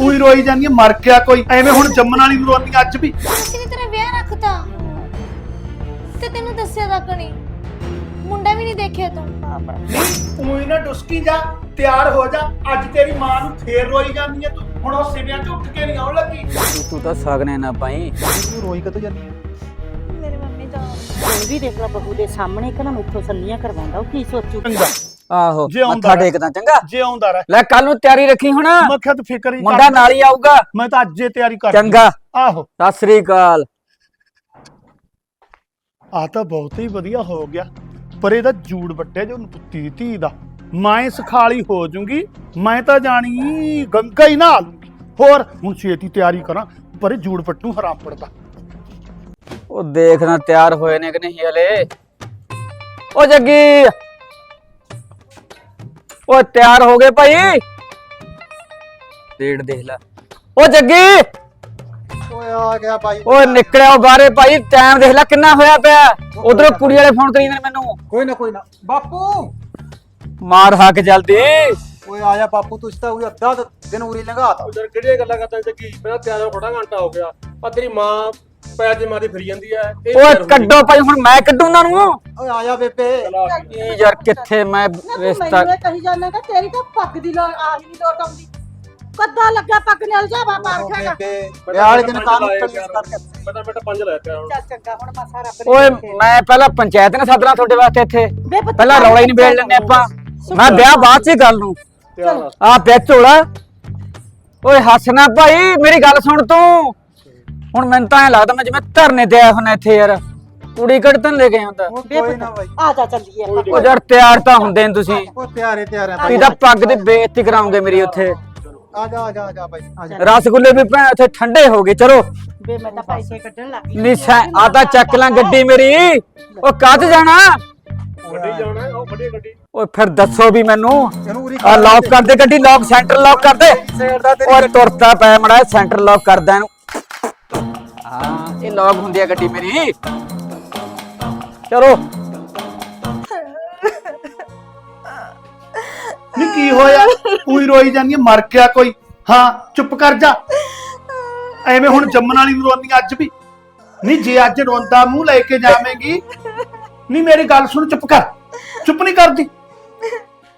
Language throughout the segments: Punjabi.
ਉਹੀ ਰੋਈ ਜਾਂਦੀ ਹੈ ਮਰ ਗਿਆ ਕੋਈ। ਐਵੇਂ ਹੁਣ ਜੰਮਣ ਵਾਲੀ ਨੂੰ ਰੋਂਦੀ ਅੱਜ ਵੀ। ਅਸੀਂ ਨੇ ਤੇਰਾ ਵਿਆਹ ਰੱਖਤਾ। ਤੇ ਤੈਨੂੰ ਦੱਸਿਆ ਤੱਕ ਨਹੀਂ। ਮੁੰਡਾ ਵੀ ਨਹੀਂ ਦੇਖਿਆ ਤੂੰ। ਉਹੀ ਨਾ ਡੁਸਕੀ ਜਾ ਤਿਆਰ ਹੋ ਜਾ। ਅੱਜ ਤੇਰੀ ਮਾਂ ਨੂੰ ਫੇਰ ਰੋਈ ਜਾਂਦੀ ਹੈ ਤੂੰ। ਹੁਣ ਉਹ ਸਿਵਿਆਂ 'ਚ ਉੱਠ ਕੇ ਨਹੀਂ ਆਉਣ ਲੱਗੀ। ਤੂੰ ਤਾਂ ਸਗਨੇ ਨਾ ਪਾਈ। ਤੂੰ ਰੋਈ ਕਦੋਂ ਜਾਂਦੀ ਹੈ ਮੇਰੀ ਮੰਮੀ ਜਾਨ। ਇਹ ਵੀ ਦੇਖ ਲਾ ਬਹੂ ਦੇ ਸਾਹਮਣੇ ਕਿ ਨਾ ਸੰਨੀਆਂ ਕਰਵਾਉਂਦਾ ਉਹ ਕੀ ਸੋਚੂ? ਚੰਗਾ। ਆਹੋ ਜੇ ਆਉਂਦਾ ਮੱਥਾ ਰਹਿ। ਟੇਕਦਾ ਚੰਗਾ। ਜੇ ਆਉਂਦਾ ਰਹਿ। ਲੈ ਕੱਲ ਨੂੰ ਤਿਆਰੀ ਰੱਖੀ ਹੁਣ। ਮੈਂ ਕਿਹਾ ਤੂੰ ਫਿਕਰ ਹੀ ਮੁੰਡਾ ਨਾਲ ਹੀ ਆਊਗਾ। ਮੈਂ ਤਾਂ ਅੱਜੇ ਤਿਆਰੀ ਕਰ ਚੰਗਾ। ਆਹੋ। ਸਤਿ ਸ੍ਰੀ ਅਕਾਲ। ਆ ਤਾਂ ਬਹੁਤ ਹੀ ਵਧੀਆ ਹੋ ਗਿਆ। ਪਰ ਇਹਦਾ ਜੂੜ ਵੱਟਿਆ ਜੋ ਪੁੱਤੀ ਦੀ ਧੀ ਦਾ। ਮੈਂ ਸਖਾਲੀ ਹੋ ਜੂੰਗੀ ਮੈਂ ਤਾਂ ਜਾਣੀ ਗੰਗਾ ਹੀ ਨਾ ਲੂੰਗੀ। ਹੋਰ ਹੁਣ ਛੇਤੀ ਤਿਆਰੀ ਕਰਾਂ ਪਰ ਇਹ ਜੂੜ ਪੱਟੂ ਹਰਾਮ ਪੜਦਾ। ਉਹ ਦੇਖਣਾ ਤਿਆਰ ਹੋਏ ਨੇ ਕਿ ਨਹੀਂ ਹਲੇ। ਉਹ ਜੱਗੀ! ਉਹ ਤਿਆਰ ਹੋ ਗਏ ਭਾਈ। ਡੇਢ ਦੇਖ ਲੈ। ਉਹ ਜੱਗੀ। ਓਏ ਆ ਗਿਆ ਭਾਈ। ਓਏ ਨਿਕਲਿਆ ਬਾਹਰੇ ਭਾਈ ਟਾਈਮ ਦੇਖ ਲੈ ਕਿੰਨਾ ਹੋਇਆ ਪਿਆ। ਉਧਰੋਂ ਕੁੜੀ ਵਾਲੇ ਫੋਨ ਕਰੀ ਜਾਂਦੇ ਨੇ ਮੈਨੂੰ। ਕੋਈ ਨਾ ਕੋਈ ਨਾ। ਬਾਪੂ! ਮਾਰ ਹੱਕ ਜਲਦੀ। ਓਏ ਆ ਜਾ ਬਾਪੂ ਤੁਸੀਂ ਤਾਂ ਉਹੀ ਅੱਧਾ ਦਿਨ ਉਰੀ ਲੰਘਾਤਾ ਉਧਰ ਕਿਹੜੀਆਂ ਗੱਲਾਂ ਕਰਦਾ ਜੱਗੀ? ਪਹਿਲਾਂ ਤਿਆਰ ਹੋ ਥੋੜਾ ਘੰਟਾ ਹੋ ਗਿਆ। ਆ ਤੇਰੀ ਮਾਂ ਪੈਰ ਦੇ ਮਾਰੀ ਫਿਰੀ ਜਾਂਦੀ ਐ ਇਹ ਓਏ। ਕੱਢੋ ਭਾਈ ਹੁਣ ਮੈਂ ਕੱਢੂ ਉਹਨਾਂ ਨੂੰ। ਓਏ ਆ ਜਾ ਬੇਬੇ। ਆ। ਕੀ। ਯਾਰ ਕਿੱਥੇ ਮੈਂ ਰਿਸ਼ਤਾ ਮੈਨੂੰ ਇਹ ਕਹੀ ਜਾਂਦਾ ਕਿ ਤੇਰੀ ਤਾਂ ਪੱਗ ਦੀ ਲੋੜ ਆ ਹੀ ਨਹੀਂ ਲੋੜ ਆਉਂਦੀ। ਕੱਦਾ ਲੱਗਾ ਪੱਗ ਨਾਲ ਜਾਵਾ ਮਾਰ ਓ ਖਾਗਾ ਬੇਬੇ ਵਿਆਹ ਵਾਲੇ ਤਾਂ ਦਿਨ ਕਲੀਸ ਤਿਆਰ ਕਰਕੇ ਮੈਂ ਤਾਂ ਬੇਟਾ ਪੰਜ ਲਾਇਆ ਹੁਣ। ਚੱਲ ਚੰਗਾ ਹੁਣ ਮਸਾ ਰੱਬ ਓਏ ਨੇ ਮੈਂ ਪਹਿਲਾਂ ਪੰਚਾਇਤ ਨੇ ਸੱਦਣਾ ਤੁਹਾਡੇ ਵਾਸਤੇ ਇੱਥੇ। ਬੇ ਪੁੱਤ ਪਹਿਲਾਂ ਰੌਲਾ ਹੀ ਨਹੀਂ ਵੇੜ ਲੈਣੇ ਆਪਾਂ। ਮੈਂ ਵਿਆਹ ਬਾਅਦ ਚ ਹੀ ਕਰ ਲੂੰ ਤਿਆਰ ਆ। ਆ ਵਿੱਚ ਹੋਲਾ ਓਏ ਹੱਸਣਾ ਭਾਈ ਮੇਰੀ ਗੱਲ ਸੁਣ ਤੂੰ। ਹੁਣ ਮੈਨੂੰ ਤਾਂ ਐ ਲੱਗਦਾ ਮੈਂ ਜਿਵੇਂ ਧਰਨੇ ਤੇ ਆਇਆ ਹੁੰਦਾ ਇੱਥੇ ਯਾਰ। ਕੁੜੀ ਕੱਢਣ ਲੈ ਕੇ ਆਉਂਦਾ ਬੇ ਕੋਈ ਨਾ ਭਾਈ ਆ ਜਾ ਚੱਲੀਏ ਆਪਾਂ। ਉਹ ਯਾਰ ਤਿਆਰ ਤਾਂ ਹੁੰਦੇ ਨੇ ਤੁਸੀਂ। ਓ ਤਿਆਰੇ ਤਿਆਰੇ ਤੁਸੀਂ ਤਾਂ ਪੱਗ ਦੀ ਬੇਇੱਜ਼ਤੀ ਕਰਾਉਂਗੇ ਮੇਰੀ ਉੱਥੇ। ਆ ਜਾ ਆ ਜਾ ਆ ਜਾ ਭਾਈ ਆ ਜਾ। ਰਸਗੁੱਲੇ ਵੀ ਭੈਣ ਉੱਥੇ ਠੰਡੇ ਹੋ ਗਏ ਚਲੋ। ਬੇ ਮੈਂ ਤਾਂ ਪੈਸੇ ਕੱਢਣ ਲੱਗ ਗਈ। ਨਿਸ਼ਾ ਆ ਤਾਂ ਚੱਕ ਲਾਂ ਗੱਡੀ ਮੇਰੀ। ਉਹ ਕੱਦ ਜਾਣਾ? ਵੱਡੀ ਜਾਣਾ ਉਹ ਵੱਡੀ ਗੱਡੀ। ਓਏ ਫਿਰ ਦੱਸੋ ਵੀ ਮੈਨੂੰ। ਇਹਨੂੰ ਉਰੀ ਆ ਲੌਕ ਕਰ ਦੇ ਗੱਡੀ ਲੌਕ ਸੈਂਟਰ ਲੌਕ ਕਰ ਦੇ। ਸਾਈਡ ਦਾ ਤੇਰੀ ਓਏ ਤੁਰਤਾ ਪੈ ਮੜਾ ਸੈਂਟਰ ਲੌਕ ਕਰਦਾ ਇਹਨੂੰ। ਹਾਂ, ਇਹ ਲੌਕ ਹੁੰਦੀ ਆ ਗੱਡੀ ਮੇਰੀ। ਚਲੋ। ਨਹੀਂ ਕੀ ਹੋਇਆ? ਉਹੀ ਰੋਈ ਜਾਂਦੀ ਹੈ ਮਰ ਗਿਆ ਕੋਈ। ਹਾਂ, ਚੁੱਪ ਕਰ ਜਾ। ਐਵੇਂ ਹੁਣ ਜੰਮਣ ਵਾਲੀ ਨੂੰ ਰੋਂਦੀ ਅੱਜ ਵੀ। ਨਹੀਂ ਜੇ ਅੱਜ ਰੋਂਦਾ, ਮੂੰਹ ਲੈ ਕੇ ਜਾਵੇਂਗੀ। ਨਹੀਂ ਮੇਰੀ ਗੱਲ ਸੁਣ, ਚੁੱਪ ਕਰ। ਚੁੱਪ ਨਹੀਂ ਕਰਦੀ।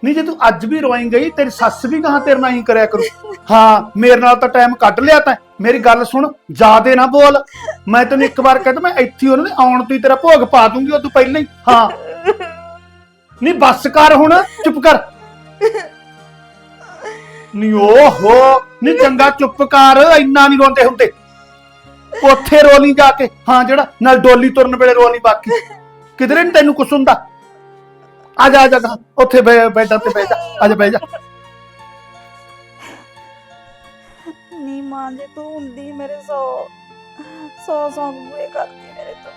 ਨਹੀਂ, ਜੇ ਤੂੰ ਅੱਜ ਵੀ ਰੋਈ ਗਈ, ਤੇਰੀ ਸੱਸ ਵੀ ਕਹਾਂ ਤੇਰੇ ਨਾਲ ਹੀ ਕਰਿਆ ਕਰੂ। ਹਾਂ, ਮੇਰੇ ਨਾਲ ਤਾਂ ਟਾਈਮ ਕੱਢ ਲਿਆ ਤੈਂ। ਮੇਰੀ ਗੱਲ ਸੁਣ, ਜਿਆਦੇ ਨਾ ਬੋਲ। ਮੈਂ ਤੈਨੂੰ ਇੱਕ ਵਾਰ ਕਹਿੰਦਾ ਮੈਂ ਇੱਥੇ ਉਹਨਾਂ ਦੇ ਆਉਣ ਤੋਂ ਹੀ ਤੇਰਾ ਭੋਗ ਪਾ ਦੂੰਗੀ, ਉਹ ਤੋਂ ਪਹਿਲਾਂ ਹੀ। ਹਾਂ। ਨਹੀਂ, ਬੱਸ ਕਰ ਹੁਣ, ਚੁੱਪ ਕਰ। ਨੀ ਓਹੋ। ਨੀ ਚੰਗਾ, ਚੁੱਪ ਕਰ, ਇੰਨਾ ਨਹੀਂ ਰੋਂਦੇ ਹੁੰਦੇ। ਉੱਥੇ ਰੋਲੀ ਜਾ ਕੇ, ਹਾਂ, ਜਿਹੜਾ, ਨਾਲ ਡੋਲੀ ਤੁਰਨ ਵੇਲੇ ਰੋਲੀ ਬਾਕੀ। ਕਿਧਰੇ ਨਹੀਂ ਤੈਨੂੰ ਕੁਛ ਹੁੰਦਾ। ਆ ਜਾ ਆ ਜਾ ਗਾਂਹ, ਉੱਥੇ ਬੈ- ਬੈਠਾ ਤੇ ਬਹਿ ਜਾ। ਆ ਜਾ ਬਹਿ ਜਾ। ਨੀ ਮਾਂ ਜੇ ਤੂੰ ਹੁੰਦੀ ਮੇਰੇ ਸੌ ਸੌ ਸੌ ਬੁਰੇ ਕਰਦੀ ਮੇਰੇ ਤੋਂ।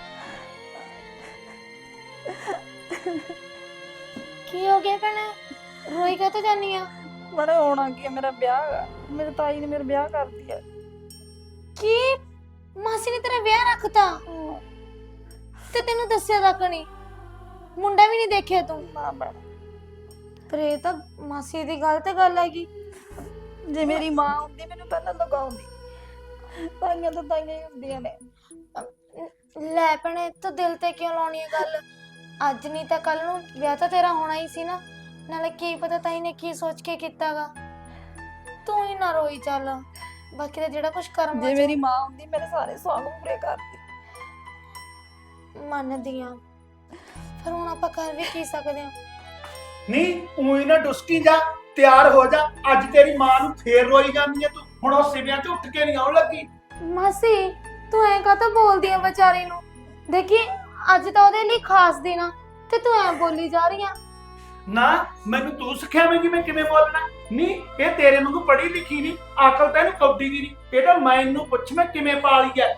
ਕੀ ਹੋ ਗਿਆ ਭੈਣੇ? ਰੋਈ ਕਾ ਤਾਂ ਜਾਨੀ ਆ? ਬੜੇ ਹੋਣਾ ਕੀ ਹੈ, ਮੇਰਾ ਵਿਆਹ ਹੈਗਾ ਮੇਰੇ ਤਾਈ ਨੇ ਮੇਰਾ ਵਿਆਹ ਕਰ ਦਿਆ ਕੀ? ਮਾਸੀ ਨੇ ਤੇਰਾ ਵਿਆਹ ਰੱਖਤਾ? ਤੇ ਤੈਨੂੰ ਦੱਸਿਆ ਤੱਕ ਨਹੀਂ ਮੁੰਡਾ ਵੀ ਨਹੀਂ ਦੇਖਿਆ ਤੂੰ? ਨਾ ਪਰ ਇਹ ਤਾਂ ਮਾਸੀ ਦੀ ਗਲਤ ਗੱਲ ਹੈਗੀ। ਜੇ ਮੇਰੀ ਮਾਂ ਹੁੰਦੀ ਮੈਨੂੰ ਪਹਿਲਾਂ ਲਗਾਉਂਦੀ। ਤਾਈਆਂ ਤਾਂ ਤਾਈਆਂ ਹੀ ਹੁੰਦੀਆਂ ਨੇ। ਲੈ ਭੈਣੇ ਤੂੰ ਦਿਲ ਤੇ ਕਿਉਂ ਲਾਉਣੀ ਹੈ ਗੱਲ? ਅੱਜ ਨਹੀਂ ਤਾਂ ਕੱਲ ਨੂੰ ਵਿਆਹ ਤਾਂ ਤੇਰਾ ਹੋਣਾ ਹੀ ਸੀ ਨਾ। ਨਾਲੇ ਕੀ ਪਤਾ ਤਾਈ ਨੇ ਕੀ ਸੋਚ ਕੇ ਕੀਤਾਗਾ। ਤੂੰ ਹੀ ਨਾ ਰੋਈ ਚੱਲ। ਬਾਕੀ ਤਾਂ ਜਿਹੜਾ ਕੁਝ ਕਰਮ ਜੇ ਮੇਰੀ ਮਾਂ ਹੁੰਦੀ ਮੇਰੇ ਸਾਰੇ ਸੌਂਗ ਪੂਰੇ ਕਰਦੀ। ਮੰਨਦੀ ਆ। ਪਰ ਹੁਣ ਆਪਾਂ ਕਰ ਵੀ ਕੀ ਸਕਦੇ ਆ ਨਹੀਂ ਉਹੀ ਨਾ ਡੁਸਕੀ ਜਾ ਤਿਆਰ ਹੋ ਜਾ। ਅੱਜ ਤੇਰੀ ਮਾਂ ਨੂੰ ਫੇਰ ਰੋਈ ਜਾਂਦੀ ਹੈ ਤੂੰ। ਹੁਣ ਉਹ ਸਿਵਿਆਂ 'ਚ ਉੱਠ ਕੇ ਨਹੀਂ ਆਉਣ ਲੱਗੀ। ਮਾਸੀ ਤੂੰ ਐਂ ਕਾਹਤੋਂ ਬੋਲਦੀ ਆ ਵਿਚਾਰੀ ਨੂੰ? ਦੇਖੀ ਅੱਜ ਤਾਂ ਉਹਦੇ ਲਈ ਖਾਸ ਦਿਨ ਆ ਤੇ ਤੂੰ ਐਂ ਬੋਲੀ ਜਾ ਰਹੀ ਆ। ਨਾ ਮੈਨੂੰ ਤੂੰ ਸਿੱਖਿਆਵੇਂਗੀ ਮੈਂ ਕਿਵੇਂ ਬੋਲਣਾ? ਨਹੀਂ ਇਹ ਤੇਰੇ ਵਾਂਗੂ ਪੜ੍ਹੀ ਲਿਖੀ ਨਹੀਂ ਅਕਲ ਤੈਨੂੰ ਕੌਡੀ ਦੀ ਨਹੀਂ ਇਹ ਤਾਂ ਮੈਨੂੰ ਪੁੱਛ ਮੈਂ ਕਿਵੇਂ ਪਾਲੀ ਐ?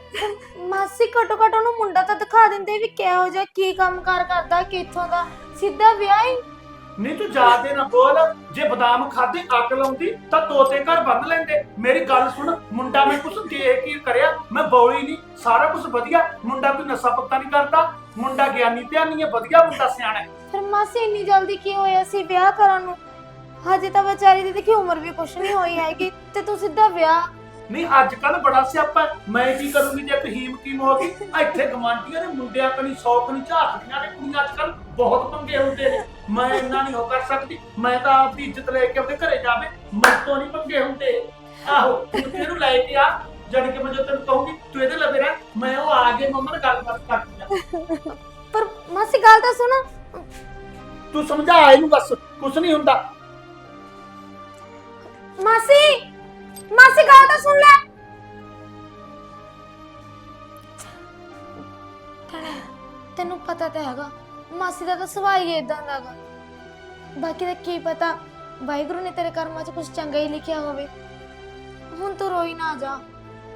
ਮਾਸੀ ਘਟੋ ਘਟ ਉਹਨੂੰ ਮੁੰਡਾ ਤਾਂ ਦਿਖਾ ਦਿੰਦੇ ਵੀ ਕਿਹੋ ਜਿਹਾ ਕੀ ਕੰਮਕਾਰ ਕਰਦਾ ਕਿੱਥੋਂ ਦਾ ਸਿੱਧਾ ਵਿਆਹ ਹੀ। ਨਹੀਂ ਤੂੰ ਜਾਦੇ ਨਾ ਬੋਲ ਜੇ ਬਦਾਮ ਖਾਦੇ ਅਕਲ ਆਉਂਦੀ ਤਾਂ ਤੋਤੇ ਘਰ ਬੰਨ ਲੈਂਦੇ। ਮੇਰੀ ਗੱਲ ਸੁਣ ਮੁੰਡਾ ਮੈਂ ਕੁਛ ਦੇਖ ਕੀ ਕਰਿਆ ਮੈਂ ਬੌਲੀ ਨਹੀਂ ਸਾਰਾ ਕੁਝ ਵਧੀਆ ਮੁੰਡਾ ਕੋਈ ਨਸ਼ਾ ਪੱਤਾ ਨਹੀਂ ਕਰਦਾ। ਮੁੰਡਾ ਗਿਆਨੀ ਧਿਆਨੀ ਹੈ ਵਧੀਆ ਮੁੰਡਾ ਸਿਆਣਾ। ਹੈ। ਫਿਰ ਮਾਸੀ ਇੰਨੀ ਜਲਦੀ ਕੀ ਹੋਇਆ ਸੀ ਵਿਆਹ ਕਰਨ ਨੂੰ? ਹਜੇ ਤਾਂ ਵਿਚਾਰੀ ਦੀ ਦੇਖੀ ਉਮਰ ਵੀ ਕੁਛ ਨਹੀਂ ਹੋਈ ਹੈਗੀ ਤੇ ਤੂੰ ਸਿੱਧਾ ਵਿਆਹ ਨਹੀਂ ਅੱਜ ਕੱਲ ਬੜਾ ਸਿਆਪਾ ਹੈ। ਮੈਂ ਕੀ ਕਰੂੰਗੀ ਜੇ ਫਹੀਮ ਕੀ ਗਈ? ਇੱਥੇ ਗਵਾਂਢੀਆਂ ਦੇ ਮੁੰਡਿਆਂ ਕਨੀ ਸ਼ੌਕ ਨਹੀਂ ਝਾਕਦੀਆਂ ਨੇ ਕੁੜੀਆਂ ਅੱਜ ਕੱਲ ਬਹੁਤ ਪੰਗੇ ਹੁੰਦੇ ਨੇ। ਮੈਂ ਇੰਨਾ ਨਹੀਂ ਹੋ ਕਰ ਸਕਦੀ। ਮੈਂ ਤਾਂ ਆਪਦੀ ਇੱਜ਼ਤ ਲੈ ਕੇ ਆਪਣੇ ਘਰੇ ਜਾਵੇ। ਮੇਰੇ ਤੋਂ ਨਹੀਂ ਪੰਗੇ ਹੁੰਦੇ। ਆਹੋ ਤੂੰ ਇਹਨੂੰ ਲੈ ਕੇ ਆ? ਜਾਣੀ ਕਿ ਮੈਂ ਜੋ ਤੈਨੂੰ ਕਹੂੰਗੀ ਤੂੰ ਇਹਦੇ ਲਵੇ ਰਹਿ। ਮੈਂ ਉਹ ਆ ਕੇ ਮੰਮਾ ਨਾਲ ਗੱਲਬਾਤ ਕਰਦੀ ਆ ਪਰ ਮਾਸੀ ਗੱਲ ਤਾਂ ਸੁਣ। ਤੂੰ ਸਮਝਾ ਇਹਨੂੰ ਬਸ ਕੁਝ ਨਹੀਂ ਹੁੰਦਾ। ਮਾਸੀ ਮਾਸੀ ਗੱਲ ਤਾਂ ਸੁਣ ਲੈ। ਭੈਣੇ, ਤੈਨੂੰ ਪਤਾ ਤਾਂ ਹੈਗਾ ਮਾਸੀ ਦਾ ਤਾਂ ਸੁਭਾਅ ਹੀ ਇਦਾਂ ਦਾ ਹੈਗਾ। ਬਾਕੀ ਦਾ ਕੀ ਪਤਾ ਵਾਹਿਗੁਰੂ ਨੇ ਤੇਰੇ ਕਰਮਾਂ 'ਚ ਕੁਝ ਚੰਗਾ ਹੀ ਲਿਖਿਆ ਹੋਵੇ। ਹੁਣ ਤੂੰ ਰੋਈ ਨਾ ਜਾ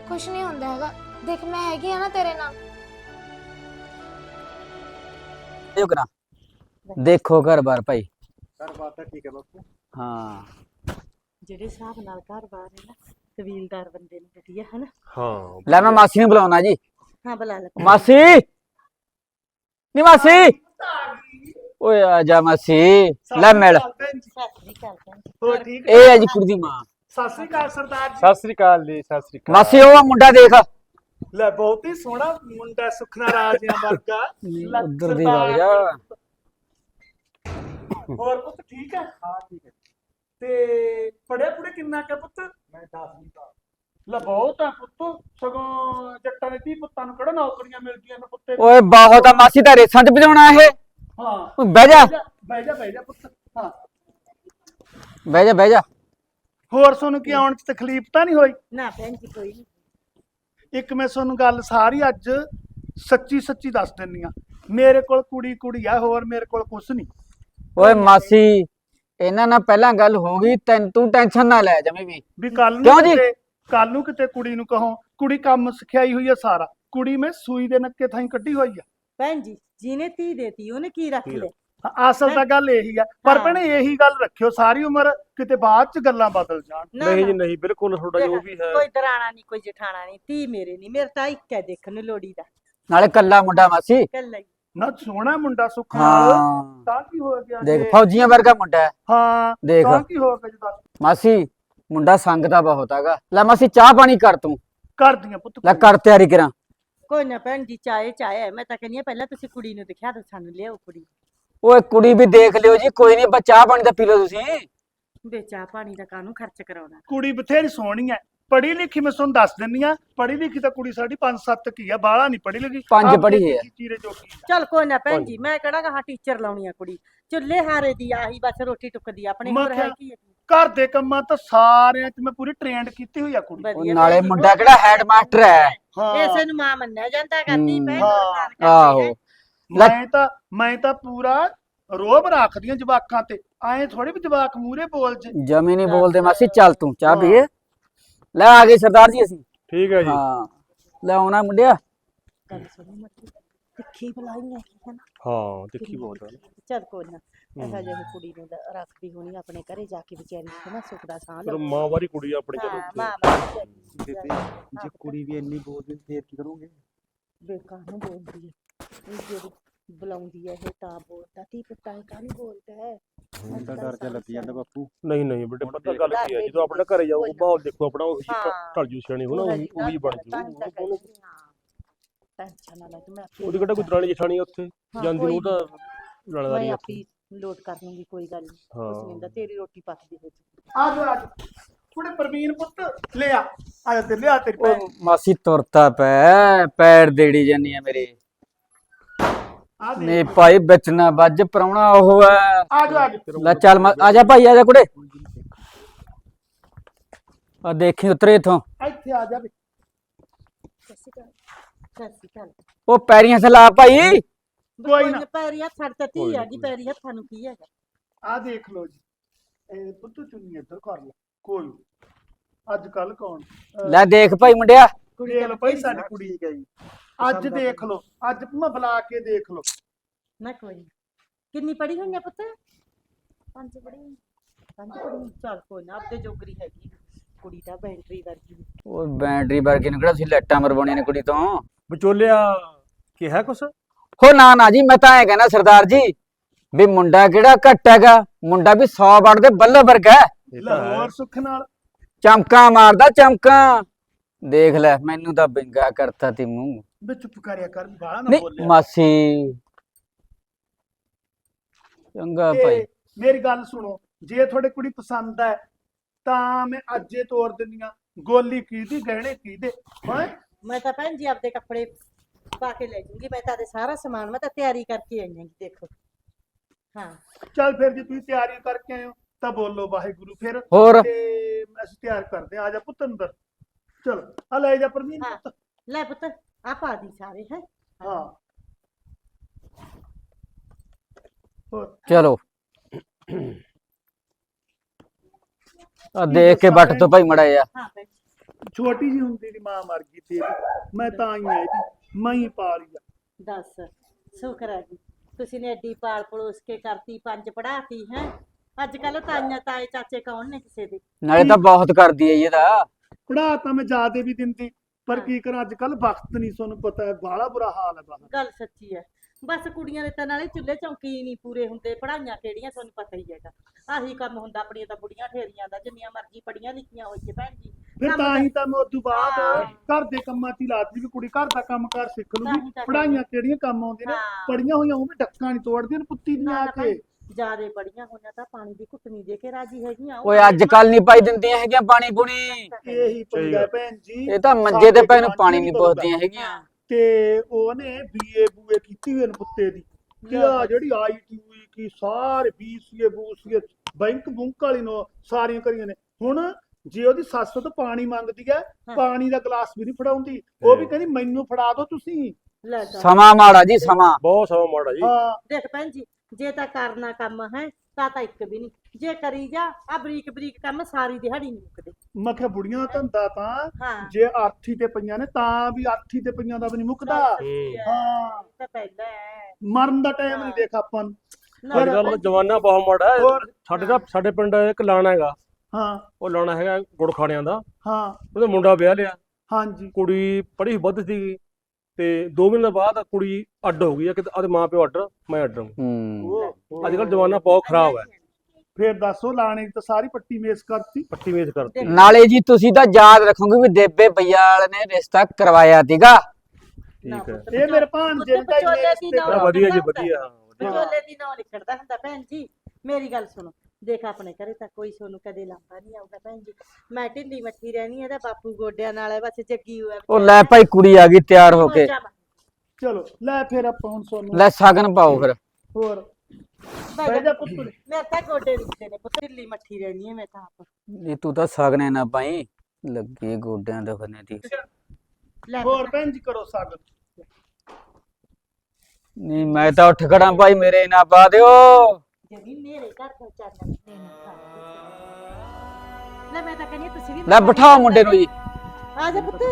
ਕੁਝ ਨਹੀਂ ਹੁੰਦਾ ਹੈਗਾ। ਦੇਖ ਮੈਂ ਹੈਗੀ ਆ ਨਾ ਤੇਰੇ ਨਾਲ। ਇਹ ਕਰਾਂ। ਦੇਖੋ ਘਰ-ਬਾਰ ਭਾਈ। ਸਰ ਬਾਤ ਤਾਂ ਠੀਕ ਹੈ ਬਾਪੂ। ਹਾਂ। ਜਿਹੜੇ ਹਿਸਾਬ ਨਾਲ ਘਰ-ਬਾਰ ਹੈ ਨਾ ਕਬੀਲਦਾਰ ਬੰਦੇ ਨੂੰ ਵਧੀਆ ਹੈ ਨਾ ਹਾਂ। ਲੈ ਮੈਂ ਮਾਸੀ ਨੂੰ ਬੁਲਾਉਣਾ ਜੀ। ਹਾਂ ਬੁਲਾ ਲੈ। ਮਾਸੀ! ਨੀ ਮਾਸੀ! ਓਏ ਆ ਜਾ ਮਾਸੀ। ਲੈ ਮਿਲ। ਜੀ। ਹੋਰ ਠੀਕ ਇਹ ਹੈ ਜੀ ਕੁੜੀ ਦੀ ਮਾਂ। ਸਤਿ ਸ੍ਰੀ ਅਕਾਲ ਸਰਦਾਰ ਜੀ। ਸਤਿ ਸ੍ਰੀ ਅਕਾਲ ਜੀ ਸਤਿ ਸ੍ਰੀ ਅਕਾਲ। ਮਾਸੀ ਉਹ ਮੁੰਡਾ ਦੇਖ। ਲੈ ਬਹੁਤ ਹੀ ਸੋਹਣਾ ਮੁੰਡਾ ਸੁਖਨਾ ਰਾਜਿਆਂ ਵਰਗਾ। ਉਧਰ ਦੀ ਵਗ ਜਾ ਹੋਰ ਪੁੱਤ ਠੀਕ ਹੈ? ਹਾਂ ਠੀਕ ਹੈ। ਤੇ ਪੜਿਆ ਪੁੜੇ ਕਿੰਨਾ ਕੁ ਪੁੱਤ? ਮੈਂ 10ਵੀਂ ਦਾ ਲੈ ਬਹੁਤ ਆ ਪੁੱਤ। ਸਗੋਂ ਜੱਟਾਂ ਦੇ ਧੀ ਪੁੱਤਾਂ ਨੂੰ ਕਿਹੜਾ ਨੌਕਰੀਆਂ ਮਿਲਦੀਆਂ ਨੇ ਪੁੱਤੇ ਓਏ ਬਹੁਤ ਆ ਮਾਸੀ ਤਾਂ ਰੇਸਾਂ 'ਚ ਭਜਾਉਣਾ ਇਹ। ਹਾਂ। ਓਏ ਬਹਿ ਜਾ। ਬਹਿ ਜਾ ਬਹਿ ਜਾ ਪੁੱਤ। ਹਾਂ। ਬਹਿ ਜਾ ਬਹਿ ਜਾ। ਹੋਰ ਤੁਹਾਨੂੰ ਕੀ ਆਉਣ ਚ ਤਕਲੀਫ ਤਾਂ ਨਹੀਂ ਹੋਈ? ਨਾ ਭੈਣ ਜੀ ਕੋਈ ਨਹੀਂ ਇੱਕ ਮੈਂ ਤੁਹਾਨੂੰ ਗੱਲ ਸਾਰੀ ਅੱਜ ਸੱਚੀ ਸੱਚੀ ਦੱਸ ਦਿੰਨੀ ਆ। ਮੇਰੇ ਕੋਲ ਕੁੜੀ ਕੁੜੀ ਆ ਹੋਰ ਮੇਰੇ ਕੋਲ ਕੁਛ ਨਹੀਂ। ਓਏ ਮਾਸੀ ਇਹਨਾਂ ਨਾਲ ਪਹਿਲਾਂ ਗੱਲ ਹੋ ਗਈ ਤੈਨੂੰ ਤੂੰ ਟੈਨਸ਼ਨ ਨਾ ਲੈ ਜਮੇ ਵੀ। ਵੀ ਕੱਲ ਨੂੰ ਕਿਉਂ ਜੀ? ਕਿਤੇ ਕੱਲ ਨੂੰ ਕਿਤੇ ਕੁੜੀ ਨੂੰ ਕਹੋ ਕੁੜੀ ਕੰਮ ਸਿਖਾਈ ਹੋਈ ਆ ਸਾਰਾ। ਕੁੜੀ ਮੈਂ ਸੂਈ ਦੇ ਨੱਕੇ ਥਾਈ ਕੱਢੀ ਹੋਈ ਆ। ਭੈਣ ਜੀ ਜਿਹਨੇ ਧੀ ਦੇਤੀ ਉਹਨੇ ਕੀ ਰੱਖ ਲਿਆ? ਅਸਲ ਤਾਂ ਗੱਲ ਇਹੀ ਆ ਪਰ। ਭੈਣੇ ਇਹੀ ਗੱਲ ਰੱਖਿਓ ਸਾਰੀ ਉਮਰ ਕਿਤੇ ਬਾਅਦ ਚ ਗੱਲਾਂ ਬਦਲ ਜਾਣ। ਨਾ ਨਹੀਂ ਜੀ ਨਾ, ਨਹੀਂ ਬਿਲਕੁਲ ਤੁਹਾਡਾ ਜੋ ਵੀ ਹੈ। ਕੋਈ ਦਰਾਣਾ ਨਹੀਂ ਕੋਈ ਜਠਾਣਾ ਨਹੀਂ ਧੀ ਮੇਰੇ ਨਹੀਂ ਮੇਰੇ ਤਾਂ ਇੱਕ ਹੈ ਦੇਖਣ ਨੂੰ ਲੋੜੀ ਦਾ। ਨਾਲੇ ਕੱਲਾ ਮੁੰਡਾ ਮਾਸੀ। ਕੱਲਾ ਹੀ। ਨਾ ਸੋਹਣਾ ਮੁੰਡਾ ਸੁੱਖ ਨਾਲ ਹਾਂ ਤਾਂ ਕੀ ਹੋ ਗਿਆ ਦੇਖ ਜੇ? ਫੌਜੀਆਂ ਵਰਗਾ ਮੁੰਡਾ ਹੈ। ਹਾਂ ਦੇਖ। ਤਾਂ ਕੀ ਹੋ ਗਿਆ ਜੀ ਦੱਸ? ਮਾਸੀ ਮੁੰਡਾ ਸੰਗ ਦਾ ਬਹੁਤ ਹੈਗਾ। ਲੈ ਮਾਸੀ ਚਾਹ ਪਾਣੀ ਕਰ ਤੂੰ। ਕਰਦੀਆਂ ਪੁੱਤ ਲੈ ਕਰ ਤਿਆਰੀ ਕਰਾਂ। ਕੋਈ ਨਾ ਭੈਣ ਜੀ ਚਾਹੇ ਚਾਹੇ ਮੈਂ ਤਾਂ ਕਹਿੰਦੀ ਹਾਂ ਪਹਿਲਾਂ ਤੁਸੀਂ ਕੁੜੀ ਨੂੰ ਦਿਖਾ ਦਿਓ ਸਾਨੂੰ ਲਿਆਓ ਕੁੜੀ। ਓਏ ਕੁੜੀ ਵੀ ਦੇਖ ਲਿਓ ਜੀ ਕੋਈ ਨਹੀਂ ਚਾਹ ਪਾਣੀ ਤਾਂ ਪੀ ਲਓ ਤੁਸੀਂ। ਵੇਚਾ ਪਾਣੀ ਦਾ ਕਾਹਨੂੰ ਖਰਚ ਕਰਾਉਣਾ? ਕੁੜੀ ਬਥੇਰੀ ਸੋਹਣੀ ਐ। ਪੜ੍ਹੀ ਲਿਖੀ ਮੈਂ ਤੁਹਾਨੂੰ ਦੱਸ ਦਿੰਨੀ ਆ ਪੜ੍ਹੀ ਲਿਖੀ ਤਾਂ ਕੁੜੀ ਸਾਡੀ 5-7 ਕੀ ਆ ਬਾਹਲਾ ਨਹੀਂ ਪੜ੍ਹੀ ਲਿਖੀ। ਪੰਜ ਆਪਣੀ ਪੜ੍ਹੀ ਹੈ। ਚੀਰੇ ਜੋਗੀ ਆ। ਚਲ ਕੋਈ ਨਾ ਭੈਣ ਜੀ ਮੈਂ ਕਿਹੜਾ ਕਹਾ ਟੀਚਰ ਲਾਉਣੀ ਆ ਕੁੜੀ। ਚੁੱਲ੍ਹੇ ਹਾਰੇ ਦੀ ਆਹੀ ਬਸ ਰੋਟੀ ਟੁੱਕਦੀ ਆ ਆਪਣੇ ਮੈਂ ਹੋਰ ਹੈ ਕਿਹਾ- ਕੀ? ਘਰ ਦੇ ਕੰਮਾਂ ਤਾਂ ਸਾਰਿਆਂ 'ਚ ਮੈਂ ਪੂਰੀ ਟ੍ਰੇਨਡ ਕੀਤੀ ਹੋਈ ਆ ਕੁੜੀ। ਉਹ ਵਧੀਆ ਨਾਲੇ ਭੈਣ ਜੀ, ਮੁੰਡਾ ਕਿਹੜਾ ਹੈਡ ਮਾਸਟਰ ਹੈ। ਹਾਂ। ਇਸੇ ਨੂੰ ਮਾਂ ਮੰਨਿਆ ਜਾਂਦਾ ਕਰਦੀ। ਭੈਣ ਹਾਂ, ਆਹੋ। ਲੈ- ਮੈਂ ਤਾਂ ਮੈਂ ਤਾਂ ਪੂਰਾ ਰੋਬ ਰੱਖਦੀਆਂ ਜਵਾਕਾਂ ਤੇ। ਐਂ ਥੋੜੀ ਵੀ ਜਵਾਕ ਮੂਰੇ ਬੋਲ ਜੇ। ਜਮੀ ਨਹੀਂ ਬੋਲਦੇ ਮਾਸੀ ਚੱਲ ਤੂੰ ਚਾਹ ਪੀਏ। ਲੈ ਆ ਗਏ ਸਰਦਾਰ ਜੀ ਅਸੀਂ। ਠੀਕ ਹੈ ਜੀ। ਹਾਂ। ਲੈ ਆਉਣਾ ਮੁੰਡਿਆ। ਗੱਲ ਸੁਣੋ ਮੱਤੀ ਤਿੱਖੀ ਬੁਲਾਈ ਹੈ ਕੀ ਹੈ ਨਾ? ਹਾਂ ਤਿੱਖੀ ਬਹੁਤ ਹੈ ਚਲ ਕੋਈ ਨਾ ਇਹੋ ਜਿਹੀ ਕੁੜੀ ਨੂੰ ਤਾਂ ਰੱਖਦੀ ਹੋਣੀ ਆਪਣੇ ਘਰੇ ਜਾ ਕੇ ਵਿਚਾਰੀ ਹੈ ਨਾ? ਸੁੱਖ ਦਾ ਸਾਹ ਪਰ ਲਓ ਮਾਂ ਵਾਰੀ ਕੁੜੀ ਆ ਆਪਣੀ ਹਾਂ ਚਲੋ ਮਾਂ ਮਾਂ ਬੇਬੇ ਜੇ ਕੁੜੀ ਵੀ ਇੰਨੀ ਬੋਲਦੀ ਫੇਰ ਕੀ ਕਰੋਗੇ? ਬੇਕਾਰ ਨੂੰ ਬੋਲਦੀ ਹੈ। ਜਿਹੜੀ ਬੁਲਾਉਂਦੀ ਹੈ ਇਹ ਤਾਂ ਬੋਲਦਾ। ਤੀ ਪੁੱਤਾਂ ਕਾਹਨੂੰ ਬੋਲਦਾ ਹੈ? ਹੁਣ ਤਾਂ ਡਰ ਜਾ ਲੱਗ ਜਾਂਦਾ ਬਾਪੂ। ਨਹੀਂ ਨਹੀਂ ਬੇਟੇ ਪਤਾ ਗੱਲ ਕੀ ਹੈ ਜਦੋਂ ਆਪਣੇ ਘਰੇ ਜਾਊਗਾ ਮਾਹੌਲ ਦੇਖੋ ਆਪਣਾ ਉਹੀ ਹਾਂ। ਢਲ ਜੂ ਸਿਆਣੀ ਹੁਣ ਉਹੀ ਉਹੀ ਬਣ ਜੂ। ਉਹਨੂੰ- ਟੈਨਸ਼ਨ ਨਾ ਲੈ ਤੂੰ ਮੈਂ ਉਹਦੀ ਕਿਹੜਾ ਕੋਈ ਦਰਾਣੀ ਜਠਾਣੀ ਆ ਉੱਥੇ? ਹਾਂ, ਜਾਂਦੀ ਨੂੰ ਕੋਈ ਉਹਦਾ ਮੈਂ ਲੜਦਾਰੀ ਆ ਆਪੀ। ਲੋਡ ਕਰ ਲੂੰਗੀ ਕੋਈ ਗੱਲ ਨਹੀਂ। ਹਾਂ। ਉਸ ਨੇ ਤੇਰੀ ਰੋਟੀ ਪੱਕਦੀ ਹੋ ਜੂ ਆ ਜਾ ਆ ਜਾ ਕੁੜੇ ਪ੍ਰਵੀਨ ਪੁੱਤ ਲੈ ਆ ਆ ਜਾ ਤੇ ਲਿਆ ਤੇਰੀ ਭੈਣ ਉਹ ਮਾਸੀ ਤੁਰਤਾ ਪੈ ਪੈਰ ਦੇੜੀ ਜਾਨੀ ਆ ਮੇਰੇ। ਆ ਦੇ। ਨੇ ਭਾਈ ਵਿੱਚ ਨਾ ਵੱਜ ਪਰਾਉਣਾ ਉਹ ਹੈ। ਆ ਜਾ ਆ ਜਾ ਲੈ ਚੱਲ ਮਾ- ਆ ਜਾ ਭਾਈ ਆ ਜਾ ਕੁੜੇ। ਆ ਦੇਖੀ ਉਤਰੇ ਇਥੋਂ। ਇੱਥੇ ਆ ਜਾ ਵੀ। ਗੱਲ ਉਹ ਪੈਰੀਆਂ ਸਲਾ ਭਾਈ। ਕੋਈ ਨਾ। ਪੈਰੀ ਹੱਥ ਛੱਡ ਤੀ ਕੋਈ ਨਾ, ਹੈਗੀ ਪੈਰੀ ਹੱਥਾਂ ਨੂੰ ਕੀ ਹੈਗਾ? ਆ ਦੇਖ ਲਓ ਜੀ। ਇਹ ਪੁੱਤ ਚੁੰਨੀ ਇੱਧਰ ਕਰ ਲੈ। ਕੋਈ ਅੱਜ ਕੱਲ ਕੌਣ? ਲੈ ਦੇਖ ਭਾਈ ਮੁੰਡਿਆ। ਕੁੜੀ ਤਾਂ ਲਓ ਭਾਈ ਸਾਡੀ। ਕੁੜੀ ਜੀ ਅੱਜ ਦੇਖ ਲਓ ਅੱਜ ਮੈਂ ਬੁਲਾ ਕੇ ਦੇਖ ਲਓ। ਨਾ ਕੋਈ ਨੀ। ਕਿੰਨੀ ਪੜੀ ਹੋਈ ਆ ਪੁੱਤ? ਪੰਜ ਪੜੀ ਪੰਜ ਪੜੀ ਚੱਲ ਕੋਈ ਨਾ ਆਪਦੇ ਜੋਗਰੀ ਹੈਗੀ। ਕੁੜੀ ਦਾ ਬੈਂਟਰੀ ਵਰਗੀ। ਉਹ ਬੈਟਰੀ ਵਰਗੇ ਨੂੰ ਕਿਹੜਾ ਸੀ ਲੈਟਾਂ ਮਰਵਾਉਣੀਆਂ ਨੇ ਕੁੜੀ ਤੋਂ? ਵਿਚੋਲਿਆ ਕਿਹਾ ਕੁਛ? ਹੋ ਨਾ ਨਾ ਜੀ ਮੈਂ ਤਾਂ ਐ ਕਹਿਣਾ ਸਰਦਾਰ ਜੀ ਵੀ ਮੁੰਡਾ ਕਿਹੜਾ ਘੱਟ ਹੈਗਾ? ਮੁੰਡਾ ਵੀ 100 ਵੜ ਦੇ ਬੱਲੇ ਵਰਗਾ ਹੈ। ਲਾਹੌਰ ਸੁੱਖ ਨਾਲ। ਚਮਕਾਂ ਮਾਰਦਾ ਚਮਕਾਂ। ਦੇਖ ਲੈ ਮੈਨੂੰ ਤਾਂ ਬਿੰਗਾ ਕਰਤਾ ਤੀ ਮੂੰਹ ਵੀ ਚੁੱਪ ਕਰਿਆ ਕਰ ਬਾਹਲਾ ਨਾ ਨਹੀਂ ਬੋਲਿਆ। ਮਾਸੀ। ਚੰਗਾ ਭਾਈ। ਤੇ ਮੇਰੀ ਗੱਲ ਸੁਣੋ ਜੇ ਤੁਹਾਡੇ ਕੁੜੀ ਪਸੰਦ ਹੈ ਤਾਂ ਮੈਂ ਅੱਜੇ ਤੋਰ ਦਿੰਦੀਆਂ ਗੋਲੀ ਕੀਦੀ ਗਹਿਣੇ ਕੀਦੇ ਹਾਂ? ਮੈਂ ਤਾਂ ਭੈਣ ਜੀ ਆਪਦੇ ਕੱਪੜੇ ਪਾ ਕੇ ਲੈ ਜੂੰਗੀ ਮੈਂ ਤਾਂ ਦੇ ਸਾਰਾ ਸਮਾਨ ਮੈਂ ਤਾਂ ਤਿਆਰੀ ਕਰਕੇ ਆਈ ਹਾਂ ਦੇਖੋ। ਹਾਂ। ਚੱਲ ਫਿਰ ਜੇ ਤੁਸੀਂ ਤਿਆਰੀ ਕਰਕੇ ਆਏ ਹੋ ਤਾਂ ਬੋਲੋ ਵਾਹਿਗੁਰੂ ਫਿਰ। ਹੋਰ? ਤੇ ਅਸੀਂ ਤਿਆਰ ਕਰਦੇ ਹਾਂ। ਆ ਜਾ ਪੁੱਤ ਅੰਦਰ। ਚਲ। ਆ ਲੈ ਜਾ ਪਰਮੀਨ ਹਾਂ। ਪੁੱਤ। ਲੈ ਪੁੱਤ। ਆ ਪਾ ਦੀ ਸਾਰੇ ਹੈ? ਹਾਂ। ਹੋਰ। ਚਲੋ। ਆ ਦੇਖ ਕੇ ਬੱਟ ਤੋਂ ਭਾਈ ਮੜਾ ਜਾ ਹਾਂ ਭੈਣ ਛੋਟੀ ਜੀ ਹੁੰਦੀ ਦੀ ਮਾਂ ਮਰ ਗਈ ਤੇਰੀ ਮੈਂ ਤਾਂ ਆਈ ਆ ਇਹਦੀ ਮੈਂ ਹੀ ਪਾਲੀ ਆ ਦੱਸ ਸ਼ੁਕਰ ਹੈ ਜੀ। ਤੁਸੀਂ ਨੇ ਐਡੀ ਪਾਲ ਪੜੋਸ ਕੇ ਕਰਤੀ ਪੰਜ ਪੜਾਤੀ ਹੈ? ਅੱਜ ਕੱਲ ਤਾਈਆਂ ਤਾਏ ਚਾਚੇ ਕੌਣ ਨੇ ਕਿਸੇ ਦੇ? ਨਾਲੇ ਤਾਂ ਬਹੁਤ ਕਰਦੀ ਹੈ ਇਹਦਾ। ਪੜਾ ਤਾਂ ਮੈਂ ਜ਼ਿਆਦੇ ਵੀ ਦਿੰਦੀ। ਪਰ। ਕੀ ਕਰਾਂ ਅੱਜ ਕੱਲ ਵਕਤ ਨਹੀਂ ਤੁਹਾਨੂੰ ਪਤਾ ਹੈ ਬਾਹਲਾ ਬੁਰਾ ਹਾਲ ਹੈ ਬਾਹਰ ਗੱਲ ਸੱਚੀ ਹੈ। ਬਸ ਕੁੜੀਆਂ ਦੇ ਤਾਂ ਨਾਲੇ ਚੁੱਲ੍ਹੇ ਚੌਂਕੀ ਨਹੀਂ ਪੂਰੇ ਹੁੰਦੇ ਪੜਾਈਆਂ ਕਿਹੜੀਆਂ ਤੁਹਾਨੂੰ ਪਤਾ ਹੀ ਹੈਗਾ। ਆਹੀ ਕੰਮ ਹੁੰਦਾ ਆਪਣੀਆਂ ਤਾਂ ਬੁੜੀਆਂ ਠੇਰੀਆਂ ਦਾ ਜਿੰਨੀਆਂ ਮਰਜ਼ੀ ਪੜੀਆਂ ਲਿਖੀਆਂ ਹੋਈਏ ਭੈਣ ਜੀ। ਫਿਰ ਕੰਮ ਤਾਂ ਹੀ ਤਾਂ ਮੈਂ ਉਦੋਂ ਬਾਅਦ ਹਾਂ। ਘਰ ਦੇ ਕੰਮਾਂ 'ਚ ਹੀ ਲਾਤੀ ਵੀ ਕੁੜੀ ਘਰ ਦਾ ਕੰਮ ਕਰ ਸਿੱਖ ਲੂਗੀ ਹੀ ਪੜਾਈਆਂ ਕਿਹੜੀਆਂ ਕੰਮ ਆਉਂਦੀਆਂ ਨੇ ਹਾਂ। ਪੜੀਆਂ ਹੋਈਆਂ ਉਹ ਵੀ ਡੱਕਾਂ ਨਹੀਂ ਤੋੜਦੀਆਂ ਨੇ ਪੁੱਤੀ ਦੀਆਂ ਆ ਕੇ। ਜਿਆਦੇ ਪੜੀਆਂ ਹੋਈਆਂ ਤਾਂ ਪਾਣੀ ਦੀ ਘੁੱਟਣੀ ਦੇ ਕੇ ਰਾਜੀ ਹੈਗੀਆਂ ਓਏ ਅੱਜ ਕੱਲ ਨਹੀਂ ਪਾਈ ਦਿੰਦੀਆਂ ਹੈਗੀਆਂ ਪਾਣੀ ਪੁਣੀ। ਇਹੀ ਪੰਗਾ ਭੈਣ ਜੀ। ਇਹ ਤਾਂ ਮੰਜੇ ਤੇ ਸਾਡੇ ਪੈ ਨੂੰ ਗਵਾਂਢੀ ਪਾਣੀ ਨਹੀਂ। ਪੁੱਛਦੀਆਂ ਹੈਗੀਆਂ। ਤੇ ਉਹਨੇ ਬੀਏ ਬੂਏ ਕੀਤੀ ਹੋਈ ਨੇ ਪੁੱਤੇ ਦੀ। ਆ ਜਿਹੜੀ ਆਈਟੀ ਹੋਈ ਕੀ ਸਾਰੇ ਬੀਸੀਏ ਬੂਸੀਏ ਬੈਂਕ ਬੁੰਕ ਵਾਲੀ ਨੋ ਸਾਰੀਆਂ ਕਰੀਆਂ ਨੇ। ਹੁਣ ਜੇ ਉਹਦੀ ਸੱਸ ਤੋਂ ਪਾਣੀ ਮੰਗਦੀ ਹੈ। ਪਾਣੀ ਦਾ ਗਲਾਸ ਵੀ ਨਹੀਂ ਫੜਾਉਂਦੀ। ਉਹ ਵੀ ਕਹਿੰਦੀ ਮੈਨੂੰ ਫੜਾ ਦਿਓ ਤੁਸੀਂ। ਸਮਾਂ ਮਾੜਾ ਜੀ ਸਮਾਂ। ਬਹੁਤ ਸਮਾਂ ਮਾੜਾ ਜੀ। ਹਾਂ। ਦੇਖ ਭੈਣ ਜੀ ਜੇ ਤਾਂ ਕਰਨਾ ਕੰਮ ਹੈ ਤਾਂ ਤਾਂ ਇੱਕ ਵੀ ਨਹੀਂ। ਜੇ ਕਰੀ ਜਾ ਆ ਬਰੀਕ ਬਰੀਕ ਕੰਮ ਸਾਰੀ ਦਿਹਾੜੀ ਨਹੀਂ ਮੁੱਕਦੇ। ਮੈਂ ਕਿਹਾ ਬੁੜੀਆਂ ਦਾ ਧੰਦਾ ਤਾਂ ਹਾਂ। ਜੇ ਆਰਥੀ ਤੇ ਪਈਆਂ ਨੇ ਤਾਂ ਵੀ ਆਰਥੀ ਤੇ ਪਈਆਂ ਦਾ ਵੀ ਨਹੀਂ ਮੁੱਕਦਾ। ਗੱਲ ਸੱਚੀ ਹੈ। ਹਾਂ। ਇਹ ਤਾਂ ਪਹਿਲਾਂ ਹੈ। ਮਰਨ ਦਾ ਟਾਈਮ ਨਹੀਂ ਦੇਖ ਆਪਾਂ ਨੂੰ। ਨਾ, ਅੱਜ ਕੱਲ ਜਵਾਨਾ ਬਹੁਤ ਮਾੜਾ ਹੈ। ਹੋਰ। ਸਾਡੇ ਤਾਂ ਸਾਡੇ ਪਿੰਡ ਇੱਕ ਲਾਣਾ ਹੈਗਾ। ਹਾਂ। ਉਹ ਲਾਣਾ ਹੈਗਾ ਗੁੜ ਖਾਣਿਆਂ ਦਾ। ਹਾਂ। ਉਹਦਾ ਮੁੰਡਾ ਵਿਆਹ ਲਿਆ। ਹਾਂਜੀ। ਕੁੜੀ ਪੜ੍ਹੀ ਵੱਧ ਸੀਗੀ ਤੇ 2 ਮਹੀਨੇ ਬਾਅਦ ਕੁੜੀ ਅੱਡ ਹੋ ਗਈ ਆ ਕਿ ਆਦੇ ਮਾਂ ਪਿਓ ਅੱਡ ਮੈਂ ਅੱਡ ਹਾਂ। ਹੂੰ। ਅੱਜ ਕੱਲ ਜਵਾਨਾ ਬਹੁਤ ਖਰਾਬ ਹੈ। ਫੇਰ ਦੱਸੋ ਲਾਣੇ ਤਾਂ ਸਾਰੀ ਪੱਟੀ ਮੇਸ ਕਰਤੀ। ਪੱਟੀ ਮੇਜ਼ ਕਰਤੀ। ਨਾਲੇ ਜੀ ਤੁਸੀਂ ਤਾਂ ਯਾਦ ਰੱਖੋਗੇ ਵੀ ਦੇਬੇ ਬਈਆਲ ਨੇ ਰਿਸ਼ਤਾ ਕਰਵਾਇਆ ਸੀਗਾ। ਠੀਕ ਹੈ। ਇਹ ਮੇਰੇ ਭਾਣਜੇ ਦਾ ਹੀ ਮੇਸ ਵਧੀਆ ਜੀ ਲਿਖਦਾ ਵਧੀਆ ਹਾਂ, ਵਧੀਆ। ਵਿਚੋਲੇ ਦੀ ਨਾਂ ਲਿਖੜਦਾ ਹੁੰਦਾ ਭੈਣ ਜੀ। ਮੇਰੀ ਗੱਲ ਸੁਣੋ। ਦੇਖ ਆਪਣੇ ਘਰੇ ਤਾਂ ਕੋਈ ਸੋਨੂੰ ਕਦੇ ਲਾਂਭਾ ਨਹੀਂ ਆਊਗਾ ਭੈਣ ਜੀ। ਮੈਂ ਢਿੱਲੀ ਮੱਠੀ ਰਹਿਣੀ ਇਹਦਾ ਬਾਪੂ ਗੋਡਿਆਂ ਨਾਲ ਹੈ ਬਸ ਜੱਗੀ ਹੋਇਆ ਉਹ ਲੈ ਭਾਈ ਕੁੜੀ ਆ ਗਈ ਤਿਆਰ ਹੋ ਕੇ। ਚਲੋ ਲੈ ਫੇਰ ਆਪਾਂ ਹੁਣ ਸੋਨੂੰ। ਲੈ ਸ਼ਗਨ ਪਾਓ ਫਿਰ। ਹੋਰ। ਬਹਿ ਜਾ। ਪੁੱਤ ਮੈਂ ਤਾਂ ਗੋਡੇ ਦੁਖਦੇ ਨੇ ਪੁੱਤ ਢਿੱਲੀ ਮੱਠੀ ਰਹਿਣੀ ਹੈ ਮੈਂ ਤਾਂ ਆਪ। ਇਹ ਤੂੰ ਤਾਂ ਸ਼ਗਨੇ ਨਾ ਪਾਈ ਲੱਗੇ ਗੋਡਿਆਂ ਦੁਖਨੇ ਦੀ। ਲੈ ਹੋਰ ਭੈਣ ਜੀ ਕਰੋ ਸਾਗਤ ਨਹੀਂ ਮੈਂ ਤਾਂ ਉੱਠ ਖੜਾ ਭਾਈ ਮੇਰੇ ਨਾ ਪਾ ਦਿਓ। ਜਮੀ ਮੇਰੇ ਘਰ ਤੋਂ ਚਾਨਣ ਦੇਣਾ ਲੈ ਮੈਂ ਤਾਂ ਕਹਿੰਦੀ ਹਾਂ ਤੁਸੀਂ ਵੀ ਲੈ ਬਿਠਾਓ ਮੁੰਡੇ ਨੂੰ ਜੀ। ਆ ਜਾ ਪੁੱਤ।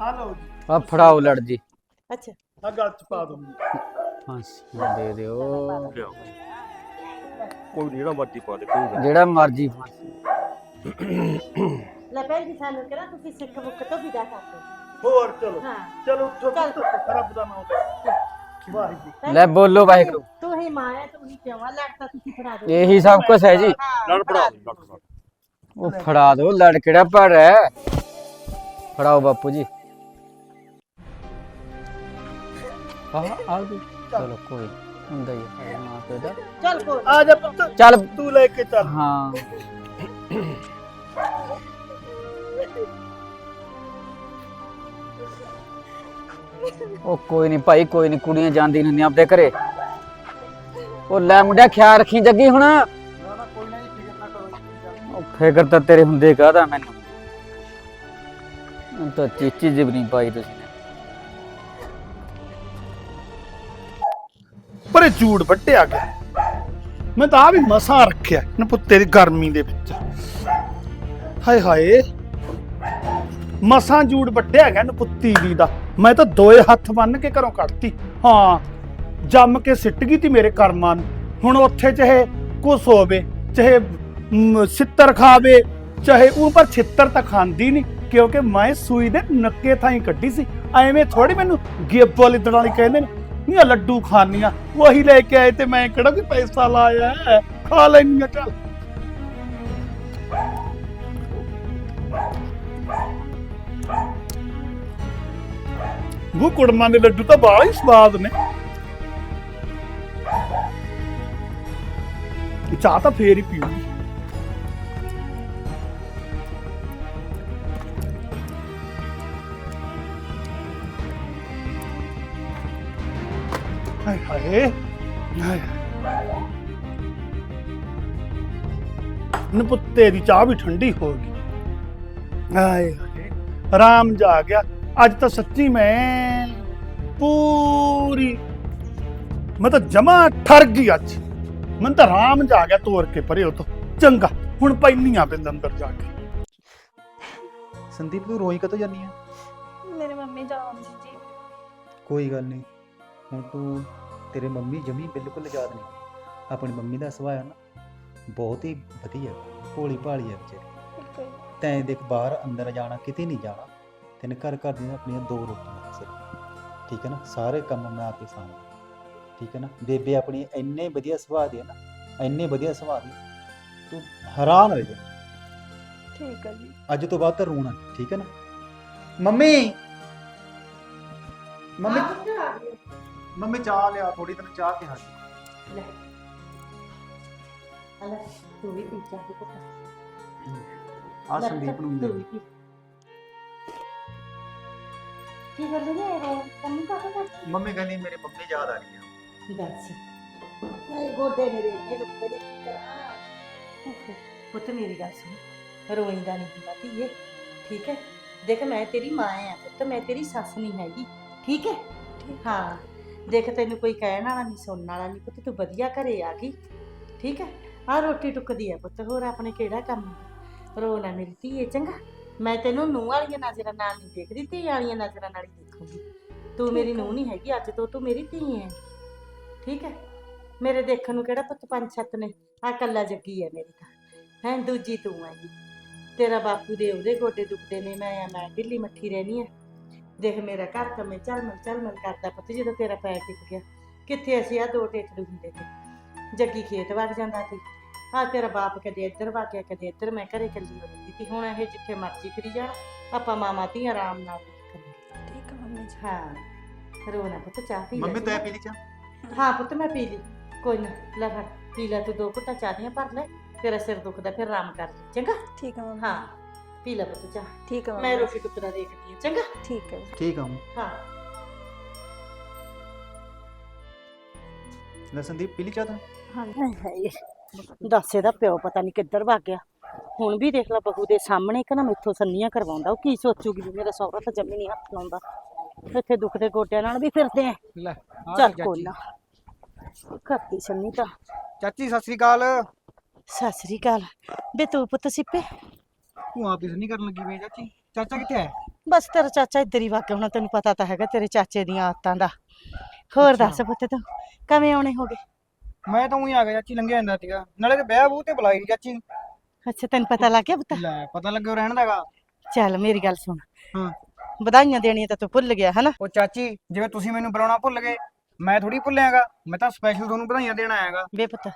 ਆ ਲਓ ਜੀ। ਆ ਫੜਾਓ ਲੜ ਜੀ। ਅੱਛਾ। ਆ ਗੱਲ ਚ ਪਾ ਦੂੰਗੀ ਫਾਂਸੀ ਦੇ ਦਿਓ। ਕੋਈ ਨੀ, ਜਿਹੜਾ ਮਰਜ਼ੀ ਪਾ ਦੇ ਕੋਈ ਗੱਲ ਨੀ। ਜਿਹੜਾ ਮਰਜ਼ੀ ਲੈ ਭੈਣ ਜੀ ਸਾਨੂੰ ਕਿਹੜਾ ਤੁਸੀਂ ਸਿੱਖ ਮੁੱਖ ਤੋਂ ਵਿਦਾ ਕਰਦੇ ਹੋਰ ਚਲੋ ਹਾਂ। ਚਲੋ ਉੱਠੋ ਚੱਲ। ਪੁੱਤ, ਰੱਬ ਦਾ ਨਾਮ ਲੈ। ਵਾਹਿਗੁਰੂ। ਲੈ ਬੋਲੋ ਵਾਹਿਗੁਰੂ। ਤੂੰ ਹੀ ਮਾਂ ਹੈ ਤੂੰ ਹੀ ਪਿਓ ਹੈ ਲੜਤਾ ਤੁਸੀਂ ਫੜਾ ਦਿਓ। ਇਹੀ ਸਭ ਕੁਝ ਹੈ ਜੀ। ਲੜ ਪੜਾ ਦੇ, ਲੜ ਪੜਾ ਉਹ ਫੜਾ ਦਿਓ ਲੜ ਕਿਹੜਾ ਪੜ ਹੈ? ਫੜਾਓ ਬਾਪੂ ਜੀ। ਆ ਆ ਗਈ ਚਲੋ ਕੋਈ ਹੁੰਦਾ ਹੀ ਹੈ ਮਾਂ ਪਿਓ ਦਾ। ਚੱਲ ਕੋਈ ਆ ਜਾ ਪੁੱਤ ਚੱਲ। ਤੂੰ ਲੈ ਕੇ ਚੱਲ। ਹਾਂ। ਉਹ ਕੋਈ ਨਹੀਂ ਭਾਈ ਕੋਈ ਨਹੀਂ ਕੁੜੀਆਂ ਜਾਂਦੀ ਨਹੀਂ ਹੁੰਦੀਆਂ ਆਪਦੇ ਘਰੇ। ਉਹ ਲੈ ਮੁੰਡਿਆ ਖਿਆਲ ਰੱਖੀ ਜੱਗੀ ਹੁਣ। ਨਾ ਨਾ ਕੋਈ ਨਾ ਜੀ ਫਿਕਰ ਨਾ ਕਰੋ ਜੀ ਉਹ ਫਿਕਰ ਤਾਂ ਤੇਰੇ ਹੁੰਦੇ ਕਾਹਦਾ ਮੈਨੂੰ? ਹੁਣ ਤਾਂ ਚੀਚੀ ਜਿਬਨੀ ਪਾਈ ਤੁਸੀਂ। ਨੇ। ਝੂੜ ਵੱਟਿਆ ਗਿਆ ਮੈਂ ਤਾਂ ਆ ਵੀ ਮਸਾ ਰੱਖਿਆ ਨਪੁੱਤੇ ਦੀ ਗਰਮੀ ਦੇ ਵਿੱਚ। ਹਾਏ ਹਾਏ। ਮਸਾਂ ਜੂੜ ਵੱਟਿਆ ਗਿਆ ਨਪੁੱਤੀ ਦੀ ਦਾ। ਮੈਂ ਤਾਂ ਦੋਏ ਹੱਥ ਬੰਨ ਕੇ ਘਰੋਂ ਕੱਢਤੀ। ਹਾਂ ਜੰਮ ਕੇ ਸਿੱਟ ਗਈ ਤੀ ਮੇਰੇ ਕਰਮਾਂ ਨੂੰ। ਹੁਣ ਉੱਥੇ ਚਾਹੇ ਕੁਛ ਹੋਵੇ ਚਾਹੇ ਮ, ਛਿੱਤਰ ਖਾਵੇ ਚਾਹੇ ਉਹ ਪਰ ਛਿੱਤਰ ਤਾਂ ਖਾਂਦੀ ਨਹੀਂ ਕਿਉਂਕਿ ਮੈਂ ਸੂਈ ਦੇ ਨੱਕੇ ਥਾਂ ਹੀ ਕੱਢੀ ਸੀ। ਐਵੇਂ ਥੋੜੀ ਮੈਨੂੰ ਗੇਬੋ ਲਿੱਦਣ ਵਾਲੀ ਕਹਿੰਦੇ ਨੇ। ਨਹੀਂ ਲੱਡੂ ਖਾਨੀਆਂ। ਉਹੀ ਲੈ ਕੇ ਆਏ ਤੇ ਮੈਂ ਕਿਹੜਾ ਵੀ ਪੈਸਾ ਲਾਇਆ ਹੈ। ਖਾ ਲੈਣੀਆਂ ਚੱਲ। ਉਹ ਕੁੜਮਾਂ ਦੇ ਲੱਡੂ ਤਾਂ ਬਾਹਲਾ ਹੀ ਸਵਾਦ ਨੇ। ਚਾਹ ਤਾਂ ਫੇਰ ਹੀ ਪੀਊਗੀ। ਹਾਏ ਹਾਏ ਹਾਏ ਨਪੁੱਤੇ ਦੀ ਚਾਹ ਵੀ ਠੰਡੀ ਹੋ ਗਈ। ਹਾਏ ਆਰਾਮ ਜਾ ਗਿਆ। ਅੱਜ ਤਾਂ ਸੱਚੀ ਮੈਂ ਪੂਰੀ ਮੈਂ ਤਾਂ ਜਮਾ ਠਰ ਗਈ ਅੱਜ। ਮੈਂ ਤਾਂ ਆਰਾਮ ਜਾ ਗਿਆ ਤੋਰ ਕੇ ਪਰੇ ਉਹ ਤੋਂ। ਚੰਗਾ ਹੁਣ ਪੈਣੀਆਂ ਪਿੰਡ ਅੰਦਰ ਜਾ ਕੇ। ਸੰਦੀਪ ਤੂੰ ਰੋਈ ਕਦੋਂ ਜਾਨੀ ਆ? ਮੇਰੇ ਮੰਮੀ ਜਾਣਦੀ ਜੀ। ਕੋਈ ਗੱਲ ਨਹੀਂ। ਹੁਣ ਤੂੰ ਤੇਰੇ ਮੰਮੀ ਜਮੀ ਬਿਲਕੁਲ ਯਾਦ ਨਹੀਂ ਆਪਣੀ ਮੰਮੀ ਦਾ ਸੁਭਾਅ ਹੈ ਨਾ ਬਹੁਤ ਹੀ ਵਧੀਆ ਭੋਲੀ ਭਾਲੀ ਹੈ ਵਿਚਾਰੀ। ਤੈਂ ਦੇਖ ਬਾਹਰ ਅੰਦਰ ਜਾਣਾ ਕਿਤੇ ਨਹੀਂ ਜਾਣਾ ਤੈਨੂੰ ਘਰ ਘਰ ਦੀਆਂ ਆਪਣੀਆਂ ਦੋ ਰੋਟੀਆਂ ਸਿਰਫ। ਠੀਕ ਹੈ ਨਾ? ਸਾਰੇ ਕੰਮ ਮੈਂ ਆਪੇ ਸਾਂਭਦਾ ਠੀਕ ਹੈ ਨਾ? ਬੇਬੇ ਆਪਣੀ ਇੰਨੇ ਵਧੀਆ ਸੁਭਾਅ ਦੀ ਹੈ ਨਾ ਇੰਨੇ ਵਧੀਆ ਸੁਭਾਅ ਦੀ ਤੂੰ ਹੈਰਾਨ ਹੋ ਜਾ। ਠੀਕ ਹੈ ਜੀ। ਅੱਜ ਤੋਂ ਬਾਅਦ ਤਾਂ ਰੋਣਾ ਠੀਕ ਹੈ ਨਾ? ਮੰਮੀ! ਮੰਮੀ! ਮੰਮੀ ਚਾਹ ਲਿਆ ਥੋੜੀ ਤੈਨੂੰ ਚਾਹ ਕਿਹਾ ਸੀ ਲੈ। ਅਲਾ ਤੂੰ ਵੀ ਪੀ ਚਾਹ ਕੇ ਪੁੱਤ ਆ ਸੰਦੀਪ ਨੂੰ ਤੂੰ ਵੀ ਵੀ ਪੀ। ਕੀ ਕਰਦੇ ਨੇ ਇਹ ਕੰਨੀ ਕਾ ਕਾ ਮੰਮੀ ਕਹਿੰਦੀ ਮੇਰੇ ਮੰਮੀ ਯਾਦ ਆ ਗਈ ਆ। ਦੱਸ। ਮੇਰੇ ਗੋਡੇ ਮੇਰੇ ਇਹ ਦੁੱਖਦੇ ਨੇ। ਕੀ ਕਰਾਂ ਪੁੱਤ ਮੇਰੀ ਗੱਲ ਸੁਣ। ਰੋਇੰਦਾ ਨਹੀਂ ਹੁੰਦਾ ਧੀਏ। ਠੀਕ ਹੈ? ਦੇਖ ਮੈਂ ਤੇਰੀ ਮਾਂ ਆ ਪੁੱਤ। ਮੈਂ ਤੇਰੀ ਸੱਸ ਨਹੀਂ ਹੈਗੀ। ਠੀਕ ਹੈ? ਹਾਂ। ਦੇਖ ਤੈਨੂੰ ਕੋਈ ਕਹਿਣ ਵਾਲਾ ਨਹੀਂ ਸੁਣਨ ਵਾਲਾ ਨਹੀਂ ਪੁੱਤ ਤੂੰ ਵਧੀਆ ਘਰੇ ਆ ਗਈ। ਠੀਕ ਹੈ? ਆ ਰੋਟੀ ਟੁੱਕਦੀ ਹੈ ਪੁੱਤ ਹੋਰ ਆਪਣੇ ਕਿਹੜਾ ਕੰਮ ਰੋ ਨਾ ਮੇਰੀ ਧੀਏ ਚੰਗਾ? ਮੈਂ ਤੈਨੂੰ ਨੂੰਹ ਵਾਲੀਆਂ ਨਜ਼ਰਾਂ ਨਾਲ ਨਹੀਂ ਦੇਖਦੀ ਧੀ ਵਾਲੀਆਂ ਨਜ਼ਰਾਂ ਨਾਲ ਹੀ ਦੇਖੂੰਗੀ। ਤੂੰ ਮੇਰੀ ਨੂੰਹ ਨਹੀਂ ਹੈਗੀ ਅੱਜ ਤੋਂ ਤੂੰ ਮੇਰੀ ਧੀ ਹੈ ਠੀਕ ਹੈ? ਮੇਰੇ ਦੇਖਣ ਨੂੰ ਕਿਹੜਾ ਪੁੱਤ ਪੰਜ ਸੱਤ ਨੇ? ਆ ਕੱਲਾ ਜੱਗੀ ਹੈ ਮੇਰੀ ਤਾਂ। ਹੈ ਦੂਜੀ ਤੂੰ ਹੈਗੀ ਤੇਰਾ ਬਾਪੂ ਦੇ ਉਹਦੇ ਗੋਡੇ ਦੁਖਦੇ ਨੇ ਮੈਂ ਆ ਮੈਂ ਢਿੱਲੀ ਮੱਠੀ ਰਹਿਣੀ ਹੈ ਦੇਖ ਮੇਰਾ ਘਰ ਤਾਂ ਮੈਂ ਝਲਮਲ ਝਲਮਲ ਕਰਦਾ ਪੁੱਤ ਜਦੋਂ ਤੇਰਾ ਪੈਰ ਟਿਕ ਗਿਆ। ਕਿੱਥੇ ਅਸੀਂ ਆ ਦੋ ਟੇਚੜੂ ਹੁੰਦੇ ਤੇ? ਜੱਗੀ ਖੇਤ ਵਗ ਜਾਂਦਾ ਸੀ। ਆ ਤੇਰਾ ਬਾਪ ਕਦੇ ਇੱਧਰ ਵਗ ਗਿਆ ਕਦੇ ਇੱਧਰ ਮੈਂ ਘਰੇ ਇਕੱਲੀ ਹੋ ਜਾਂਦੀ ਸੀ। ਹੁਣ ਇਹ ਜਿੱਥੇ ਮਰਜ਼ੀ ਫਿਰੀ ਜਾਣ ਆਪਾਂ ਮਾਮਾ ਧੀ ਆਰਾਮ ਨਾਲ ਕਰਾਂਗੇ ਠੀਕ ਹੈ ਮੰਮੀ ਜੀ। ਹਾਂ ਰੋਣਾ ਪੁੱਤ ਚਾਹ ਪੀ ਲੈ ਮੰਮੀ? ਤੈਂ ਪੀ ਲਈ ਚਾਹ? ਹਾਂ ਪੁੱਤ ਮੈਂ ਪੀ ਲਈ। ਕੋਈ ਨਾ ਲੈ ਫੜ ਪੀ ਲੈ ਤੂੰ ਦੋ ਘੁੱਟਾਂ ਚਾਹ ਦੀਆਂ ਭਰ ਲੈ। ਤੇਰਾ ਸਿਰ ਦੁਖਦਾ ਫਿਰ ਆਰਾਮ ਕਰ ਚੰਗਾ? ਠੀਕ ਹੈ ਮੰਮੀ। ਹਾਂ। ਪੀ ਲੈ ਪੁੱਤ ਠੀਕ ਹੈ ਮੈਂ ਮੰਮੀ ਰੋਟੀ ਟੁਕੜਾ ਦੇਖਦੀ ਹਾਂ ਚੰਗਾ? ਠੀਕ ਹੈ ਠੀਕ ਆ ਮੰਮੀ। ਹਾਂ। ਲੈ ਸੰਦੀਪ ਪੀ ਲਈ ਚਾਹ ਤਾਂ? ਹਾਂਜੀ। ਦੱਸ ਇਹਦਾ ਪਿਓ ਪਤਾ ਨਹੀਂ ਕਿੱਧਰ ਭੱਗ ਗਿਆ। ਹੁਣ ਵੀ ਦੇਖ ਲੈ ਬਹੂ ਦੇ ਸਾਹਮਣੇ ਕਿ ਨਾ ਮੈਥੋਂ ਸੰਨੀਆਂ ਕਰਵਾਉਂਦਾ। ਉਹ ਕੀ ਸੋਚੂਗੀ ਵੀ ਮੇਰਾ ਸਹੁਰਾ ਤਾਂ ਜੰਮੀ ਨਹੀਂ ਹੱਥ ਲਾਉਂਦਾ। ਇੱਥੇ ਦੁੱਖ ਦੇ ਗੋਡਿਆਂ ਨਾਲ ਵੀ ਫਿਰਦੇ ਆ। ਲੈ ਚੱਲ ਕੋਈ ਨਾ। ਕਰਤੀ ਸੰਨੀ ਤਾਂ। ਚਾਚੀ ਸਤਿ ਸ੍ਰੀ ਅਕਾਲ। ਸਤਿ ਸ੍ਰੀ ਅਕਾਲ। ਬੇ ਤੂੰ ਪੁੱਤ ਸਿੱਪੇ। ਤੂੰ ਆਪ ਇਸ ਨਹੀਂ ਕਰਨ ਲੱਗੀ ਵੇ ਚਾਚੀ? ਚਾਚਾ ਕਿੱਥੇ ਹੈ? ਬਸ ਤੇਰਾ ਚਾਚਾ ਇੱਧਰ ਹੀ ਵਾਕਿਆ ਹੋਣਾ ਤੈਨੂੰ ਪਤਾ ਤਾਂ ਹੈਗਾ ਤੇਰੇ ਚਾਚੇ ਦੀਆਂ ਆਦਤਾਂ ਦਾ। ਹੋਰ ਦੱਸ ਪੁੱਤ ਤੂੰ ਕਵੇਂ ਆਉਣੇ ਹੋਗੇ ਮੈਂ ਤਾਂ ਉਹੀ ਆ ਗਿਆ ਚਾਚੀ ਲੰਘਿਆ ਜਾਂਦਾ ਸੀਗਾ। ਨਾਲੇ ਤੇ ਵਿਆਹ ਬੂ ਤੇ ਬੁਲਾਈ ਸੀ ਚਾਚੀ। ਅੱਛਾ ਤੈਨੂੰ ਪਤਾ ਲੱਗ ਗਿਆ ਪੁੱਤ? ਲੈ ਪਤਾ ਲੱਗਿਆ ਰਹਿਣ ਦਾਗਾ ਚੱਲ ਮੇਰੀ ਗੱਲ ਸੁਣ। ਹਾਂ। ਵਧਾਈਆਂ ਦੇਣੀਆਂ ਤਾਂ ਤੂੰ ਭੁੱਲ ਗਿਆ ਹਨਾ? ਉਹ ਚਾਚੀ ਜਿਵੇਂ ਤੁਸੀਂ ਮੈਨੂੰ ਬੁਲਾਉਣਾ ਭੁੱਲ ਗਏ ਮੈਂ ਥੋੜੀ ਭੁੱਲਿਆਗਾ ਮੈਂ ਤਾਂ ਸਪੈਸ਼ਲ ਤੁਹਾਨੂੰ ਵਧਾਈਆਂ ਦੇਣ ਆਇਆਗਾ ਵੇ ਪੁੱਤ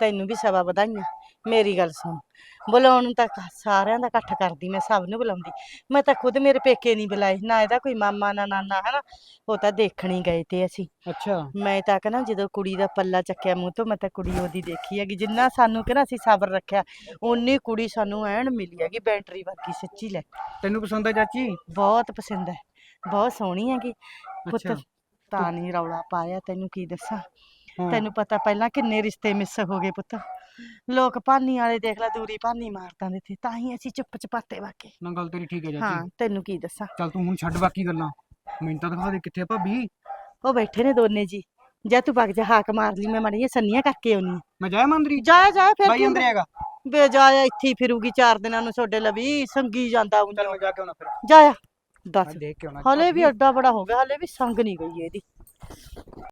ਤੈਨੂੰ ਵੀ ਸਵਾ ਵਧਾਈਆਂ। ਮੇਰੀ ਗੱਲ ਸੁਣ। ਬੁਲਾਉਣ ਨੂੰ ਤਾਂ ਸਾਰਿਆਂ ਦਾ ਇਕੱਠ ਕਰਦੀ ਮੈਂ ਸਭ ਨੂੰ ਬੁਲਾਉਂਦੀ। ਮੈਂ ਤਾਂ ਖੁਦ ਮੇਰੇ ਪੇਕੇ ਨਹੀਂ ਬੁਲਾਏ ਨਾ ਇਹਦਾ ਕੋਈ ਮਾਮਾ ਨਾ ਨਾਨਾ ਹਨਾ। ਉਹ ਤਾਂ ਦੇਖਣ ਹੀ ਗਏ ਤੇ ਅਸੀਂ। ਅੱਛਾ। ਮੈਂ ਤਾਂ ਕਹਿੰਦਾ ਜਦੋਂ ਕੁੜੀ ਦਾ ਪੱਲਾ ਚੱਕਿਆ ਮੂੰਹ ਤੋਂ ਮੈਂ ਤਾਂ ਕੁੜੀ ਉਹਦੀ ਦੇਖੀ ਹੈਗੀ। ਜਿੰਨਾ ਸਾਨੂੰ ਕਹਿੰਦਾ ਅਸੀਂ ਸਬਰ ਰੱਖਿਆ ਓਨੀ ਕੁੜੀ ਸਾਨੂੰ ਐਨ ਮਿਲੀ ਹੈਗੀ ਬੈਟਰੀ ਵਰਗੀ ਸੱਚੀ ਲੈ। ਤੈਨੂੰ ਪਸੰਦ ਹੈ ਚਾਚੀ? ਬਹੁਤ ਪਸੰਦ ਹੈ। ਬਹੁਤ ਸੋਹਣੀ ਹੈਗੀ। ਪੁੱਤ ਅੱਛਾ। ਤਾਂ ਨਹੀਂ ਰੌਲਾ ਪਾਇਆ ਤੈਨੂੰ ਕੀ ਦੱਸਾਂ। ਹਾਂ। ਤੈਨੂੰ ਪਤਾ ਪਹਿਲਾਂ ਕਿੰਨੇ ਰਿਸ਼ਤੇ ਮਿਸ ਹੋ ਗਏ ਪੁੱਤ। ਲੋਕ ਭਾਨੀ ਵਾਲੇ ਦੇਖ ਲੈ ਦੂਰੀ ਭਾਨੀ ਮਾਰ ਦਿੰਦੇ ਸੀ ਤਾਂ ਹੀ ਅਸੀਂ ਚੁੱਪ ਚਪਾਤੇ ਵਾਕੇ। ਨਾ ਗੱਲ ਤੇਰੀ ਠੀਕ ਹੈ ਹਾਂ ਚਾਚੀ ਤੈਨੂੰ ਕੀ ਦੱਸਾਂ। ਚੱਲ ਤੂੰ ਹੁਣ ਛੱਡ ਬਾਕੀ ਗੱਲਾਂ। ਮੈਨੂੰ ਤਾਂ ਦਿਖਾ ਦੇ ਕਿੱਥੇ ਆ ਭਾਬੀ। ਉਹ ਬੈਠੇ ਨੇ ਦੋਨੇ ਜੀ। ਜਾ ਤੂੰ ਵਗ ਜਾ ਹਾਕ ਮਾਰ ਲਈ ਮੈਂ ਮੜੀਆਂ ਸੰਨੀਆਂ ਕਰਕੇ ਆਉਣੀ ਮੈਂ ਜਾਇਆ ਮੰਦਰੀ? ਜਾਇਆ ਜਾਇਆ ਫਿਰ ਬਾਈ ਕੀ ਅੰਦਰ ਹੈਗਾ। ਬੇ ਜਾਇਆ ਇੱਥੇ ਹੀ ਫਿਰੂਗੀ ਚਾਰ ਦਿਨਾਂ ਨੂੰ ਛੋਡੇ ਲਵੀ ਸੰਗੀ ਜਾਂਦਾ ਉਂਝ ਚੱਲ ਮੈਂ ਜਾ ਕੇ ਆਉਣਾ ਫਿਰ। ਜਾਇਆ ਦੱਸ ਮੈਂ ਦੇਖ ਕੇ ਆਉਣਾ। ਹਲੇ ਵੀ ਅੱਡਾ ਬੜਾ ਹੋ ਗਿਆ ਹਲੇ ਵੀ ਸੰਗ ਨਹੀਂ ਗਈ ਇਹਦੀ।